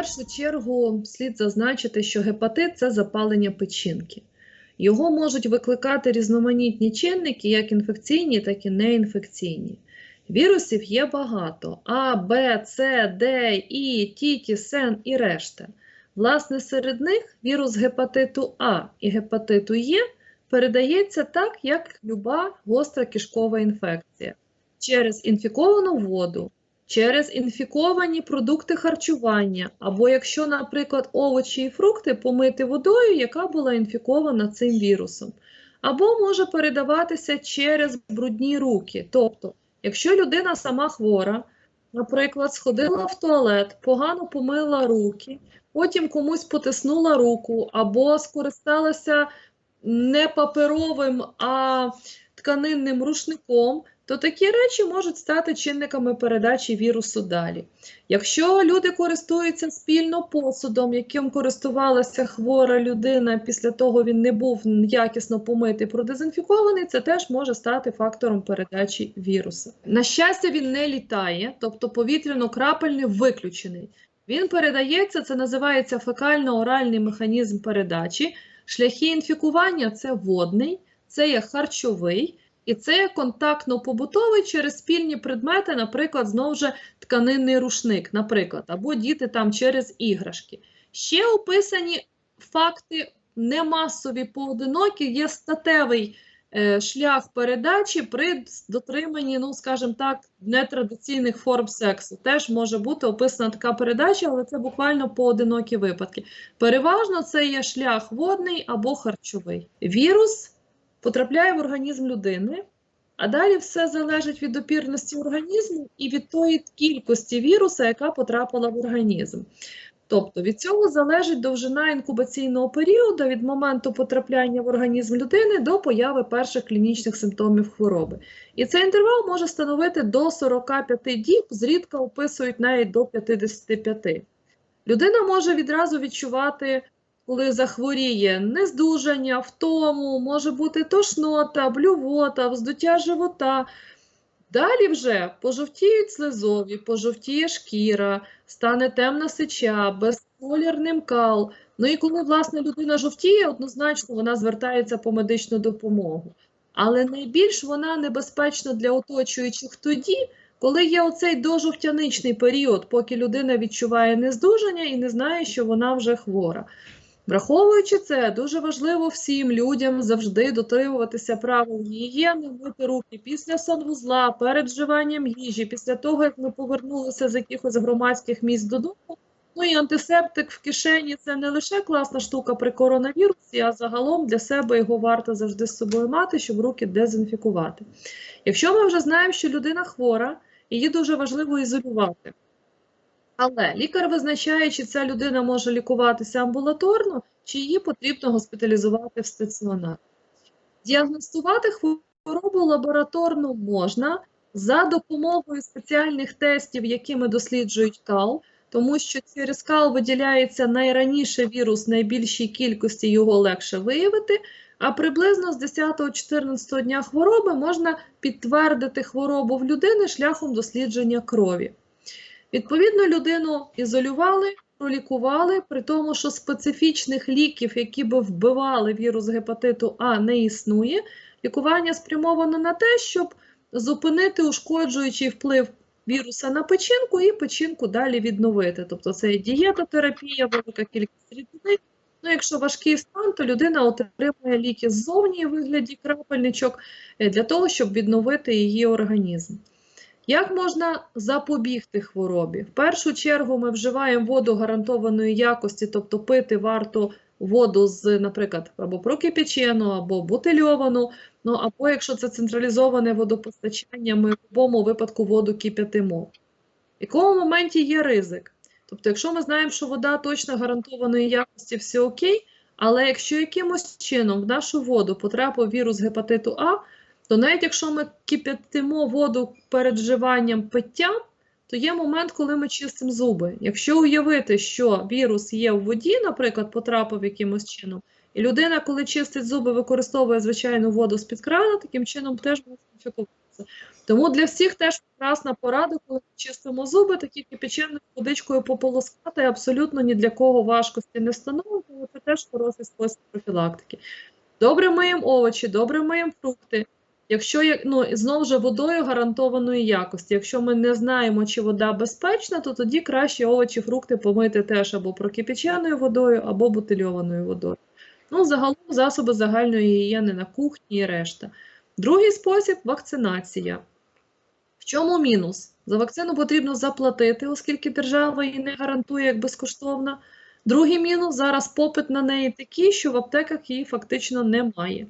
першу чергу слід зазначити, що гепатит це запалення печінки. Його можуть викликати різноманітні чинники, як інфекційні, так і неінфекційні. Вірусів є багато: А, Б, С, Д, І, Тіті, Сен і решта. Власне, серед них вірус гепатиту А і гепатиту Е передається так, як люба гостра кишкова інфекція через інфіковану воду, через інфіковані продукти харчування, або якщо, наприклад, овочі і фрукти помити водою, яка була інфікована цим вірусом, або може передаватися через брудні руки. Тобто, якщо людина сама хвора, наприклад, сходила в туалет, погано помила руки, потім комусь потиснула руку, або скористалася не паперовим, а тканинним рушником, то такі речі можуть стати чинниками передачі вірусу далі. Якщо люди користуються спільно посудом, яким користувалася хвора людина, після того він не був якісно помитий, продезінфікований, це теж може стати фактором передачі вірусу. На щастя, він не літає, тобто повітряно-крапельний виключений. Він передається, це називається фекально-оральний механізм передачі. Шляхи інфікування це водний, це є харчовий. І це контактно-побутовий через спільні предмети, наприклад, знову ж тканинний рушник, наприклад, або діти там через іграшки. Ще описані факти не масові поодинокі, є статевий е, шлях передачі при дотриманні, ну, скажімо так, нетрадиційних форм сексу. Теж може бути описана така передача, але це буквально поодинокі випадки. Переважно це є шлях водний або харчовий. Вірус потрапляє в організм людини, а далі все залежить від опірності організму і від тої кількості віруса, яка потрапила в організм. Тобто від цього залежить довжина інкубаційного періоду від моменту потрапляння в організм людини до появи перших клінічних симптомів хвороби. І цей інтервал може становити до 45 діб, зрідка описують навіть до 55. Людина може відразу відчувати коли захворіє нездужання, втому, може бути тошнота, блювота, вздуття живота. Далі вже пожовтіють слизові, пожовтіє шкіра, стане темна сеча, безколірним кал. Ну і коли, власне, людина жовтіє, однозначно вона звертається по медичну допомогу. Але найбільш вона небезпечна для оточуючих тоді, коли є оцей дожовтяничний період, поки людина відчуває нездужання і не знає, що вона вже хвора. Враховуючи це, дуже важливо всім людям завжди дотримуватися правил гігієни, мити руки після санвузла, перед вживанням їжі, після того, як ми повернулися з якихось громадських місць додому. Ну і антисептик в кишені це не лише класна штука при коронавірусі, а загалом для себе його варто завжди з собою мати, щоб руки дезінфікувати. Якщо ми вже знаємо, що людина хвора, її дуже важливо ізолювати. Але лікар визначає, чи ця людина може лікуватися амбулаторно, чи її потрібно госпіталізувати в стаціонар. Діагностувати хворобу лабораторно можна за допомогою спеціальних тестів, якими досліджують кал, тому що через кал виділяється найраніше вірус найбільшій кількості, його легше виявити. А приблизно з 10-14 дня хвороби можна підтвердити хворобу в людини шляхом дослідження крові. Відповідно, людину ізолювали, пролікували, при тому, що специфічних ліків, які би вбивали вірус гепатиту А, не існує. Лікування спрямовано на те, щоб зупинити ушкоджуючий вплив віруса на печінку і печінку далі відновити. Тобто це дієтотерапія, велика кількість рідини. Ну, якщо важкий стан, то людина отримує ліки ззовні у вигляді крапельничок е, для того, щоб відновити її організм. Як можна запобігти хворобі? В першу чергу ми вживаємо воду гарантованої якості, тобто пити варто воду з, наприклад, або прокипячену, або бутильовану, ну або якщо це централізоване водопостачання, ми в будь-якому випадку воду кип'ятимо. В якому моменті є ризик? Тобто, якщо ми знаємо, що вода точно гарантованої якості, все окей, але якщо якимось чином в нашу воду потрапив вірус гепатиту А, то навіть якщо ми кип'ятимо воду перед вживанням пиття, то є момент, коли ми чистимо зуби. Якщо уявити, що вірус є в воді, наприклад, потрапив якимось чином, і людина, коли чистить зуби, використовує звичайну воду з-під крана, таким чином теж може інфікуватися. Тому для всіх теж прекрасна порада, коли ми чистимо зуби, такі кипяченою водичкою пополоскати, абсолютно ні для кого важкості не встановлює, це теж хороший спосіб профілактики. Добре миємо овочі, добре миємо фрукти. Якщо ну, знову ж водою гарантованої якості. Якщо ми не знаємо, чи вода безпечна, то тоді краще овочі, фрукти помити теж або прокипяченою водою, або бутильованою водою. Ну, загалом засоби загальної гігієни на кухні і решта. Другий спосіб вакцинація. В чому мінус? За вакцину потрібно заплатити, оскільки держава її не гарантує як безкоштовна. Другий мінус зараз попит на неї такий, що в аптеках її фактично немає.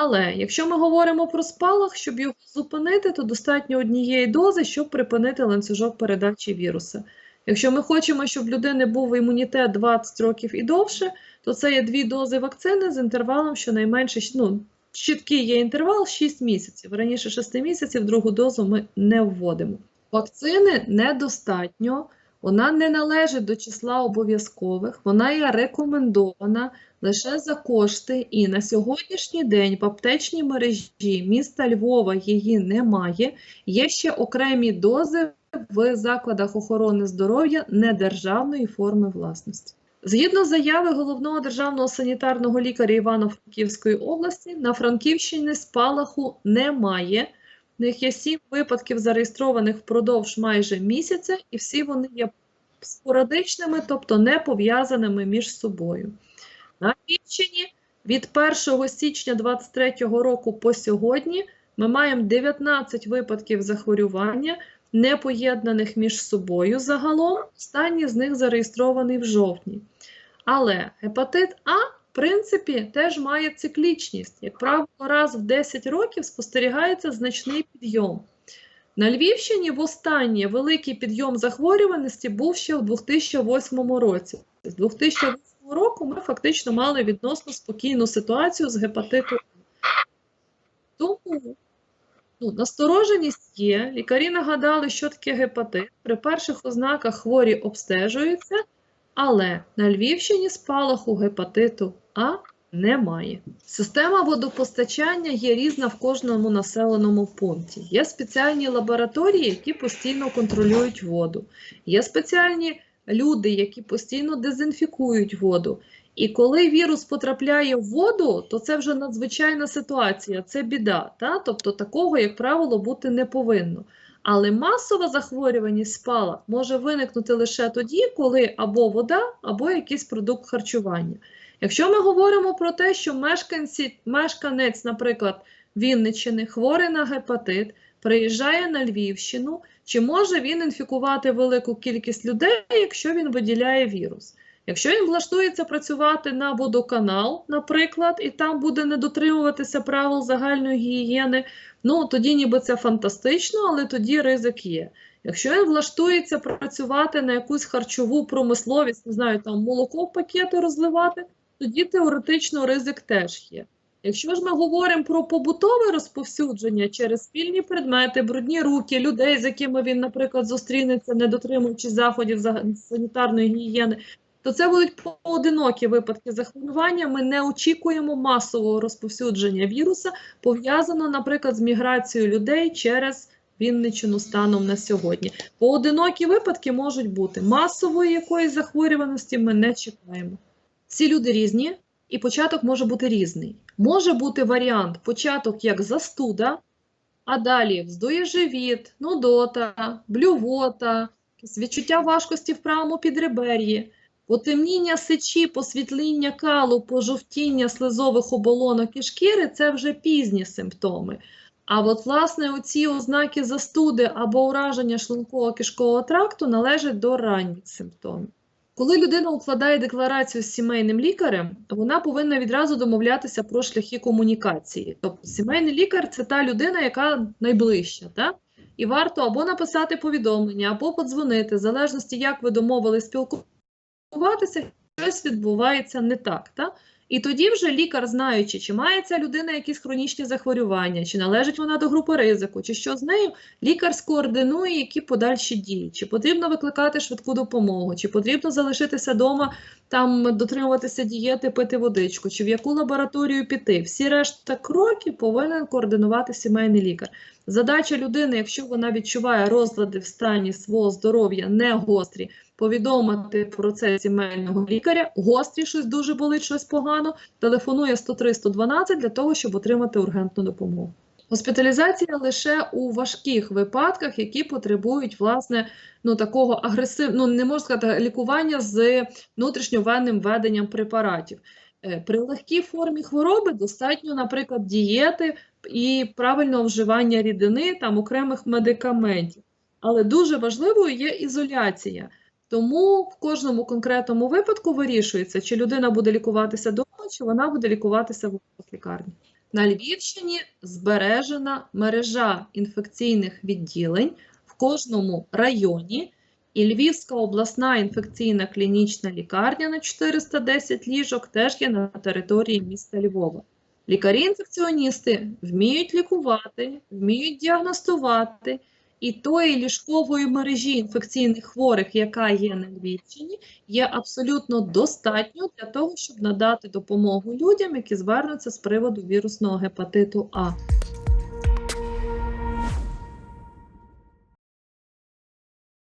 Але якщо ми говоримо про спалах, щоб його зупинити, то достатньо однієї дози, щоб припинити ланцюжок передачі віруса. Якщо ми хочемо, щоб в людини був імунітет 20 років і довше, то це є дві дози вакцини з інтервалом щонайменше ну, чіткий є інтервал 6 місяців. Раніше 6 місяців другу дозу ми не вводимо. Вакцини недостатньо, вона не належить до числа обов'язкових, вона є рекомендована лише за кошти. І на сьогоднішній день в аптечній мережі міста Львова її немає. Є ще окремі дози в закладах охорони здоров'я недержавної форми власності. Згідно заяви головного державного санітарного лікаря Івано-Франківської області, на Франківщині спалаху немає. В них є сім випадків зареєстрованих впродовж майже місяця, і всі вони є спорадичними, тобто не пов'язаними між собою. На Львівщині від 1 січня 2023 року по сьогодні ми маємо 19 випадків захворювання, не поєднаних між собою загалом. Останній з них зареєстрований в жовтні. Але гепатит А, в принципі, теж має циклічність. Як правило, раз в 10 років спостерігається значний підйом. На Львівщині востаннє великий підйом захворюваності був ще в 2008 році. З 2008 року ми фактично мали відносно спокійну ситуацію з гепатиту. Тому ну, настороженість є. Лікарі нагадали, що таке гепатит. При перших ознаках хворі обстежуються, але на Львівщині спалаху гепатиту А немає. Система водопостачання є різна в кожному населеному пункті. Є спеціальні лабораторії, які постійно контролюють воду. Є спеціальні люди, які постійно дезінфікують воду. І коли вірус потрапляє в воду, то це вже надзвичайна ситуація, це біда. Та? Тобто такого, як правило, бути не повинно. Але масова захворюваність спалах може виникнути лише тоді, коли або вода, або якийсь продукт харчування. Якщо ми говоримо про те, що мешканці, мешканець, наприклад, Вінниччини, хворий на гепатит, приїжджає на Львівщину, чи може він інфікувати велику кількість людей, якщо він виділяє вірус? Якщо він влаштується працювати на водоканал, наприклад, і там буде не дотримуватися правил загальної гігієни, ну тоді ніби це фантастично, але тоді ризик є. Якщо він влаштується працювати на якусь харчову промисловість, не знаю, там молоко в пакети розливати, тоді теоретично ризик теж є. Якщо ж ми говоримо про побутове розповсюдження через спільні предмети, брудні руки, людей, з якими він, наприклад, зустрінеться, не дотримуючи заходів санітарної гігієни, то це будуть поодинокі випадки захворювання. Ми не очікуємо масового розповсюдження віруса, пов'язано, наприклад, з міграцією людей через Вінниччину станом на сьогодні. Поодинокі випадки можуть бути. Масової якоїсь захворюваності ми не чекаємо. Всі люди різні, і початок може бути різний. Може бути варіант початок як застуда, а далі вздує живіт, нудота, блювота, відчуття важкості в правому підребер'ї, потемніння сечі, посвітління калу, пожовтіння слизових оболонок і шкіри це вже пізні симптоми. А от, власне, оці ознаки застуди або ураження шлунково-кишкового тракту належать до ранніх симптомів. Коли людина укладає декларацію з сімейним лікарем, вона повинна відразу домовлятися про шляхи комунікації. Тобто сімейний лікар це та людина, яка найближча. Так? І варто або написати повідомлення, або подзвонити, в залежності, як ви домовили спілкуватися, щось відбувається не так. Так? І тоді вже лікар, знаючи, чи має ця людина якісь хронічні захворювання, чи належить вона до групи ризику, чи що з нею, лікар скоординує, які подальші дії, чи потрібно викликати швидку допомогу, чи потрібно залишитися вдома там дотримуватися дієти, пити водичку, чи в яку лабораторію піти. Всі решта кроків повинен координувати сімейний лікар. Задача людини, якщо вона відчуває розлади в стані свого здоров'я не гострі, повідомити про це сімейного лікаря. Гострі щось дуже болить, щось погано. Телефонує 103-112 для того, щоб отримати ургентну допомогу. Госпіталізація лише у важких випадках, які потребують власне ну такого агресивного, ну не можна сказати, лікування з внутрішньовенним введенням препаратів. Е, При легкій формі хвороби достатньо, наприклад, дієти і правильного вживання рідини там окремих медикаментів. Але дуже важливою є ізоляція. Тому в кожному конкретному випадку вирішується, чи людина буде лікуватися вдома, чи вона буде лікуватися в лікарні. На Львівщині збережена мережа інфекційних відділень в кожному районі, і Львівська обласна інфекційна клінічна лікарня на 410 ліжок теж є на території міста Львова. Лікарі-інфекціоністи вміють лікувати, вміють діагностувати, і тої ліжкової мережі інфекційних хворих, яка є на Львівщині, є абсолютно достатньо для того, щоб надати допомогу людям, які звернуться з приводу вірусного гепатиту А.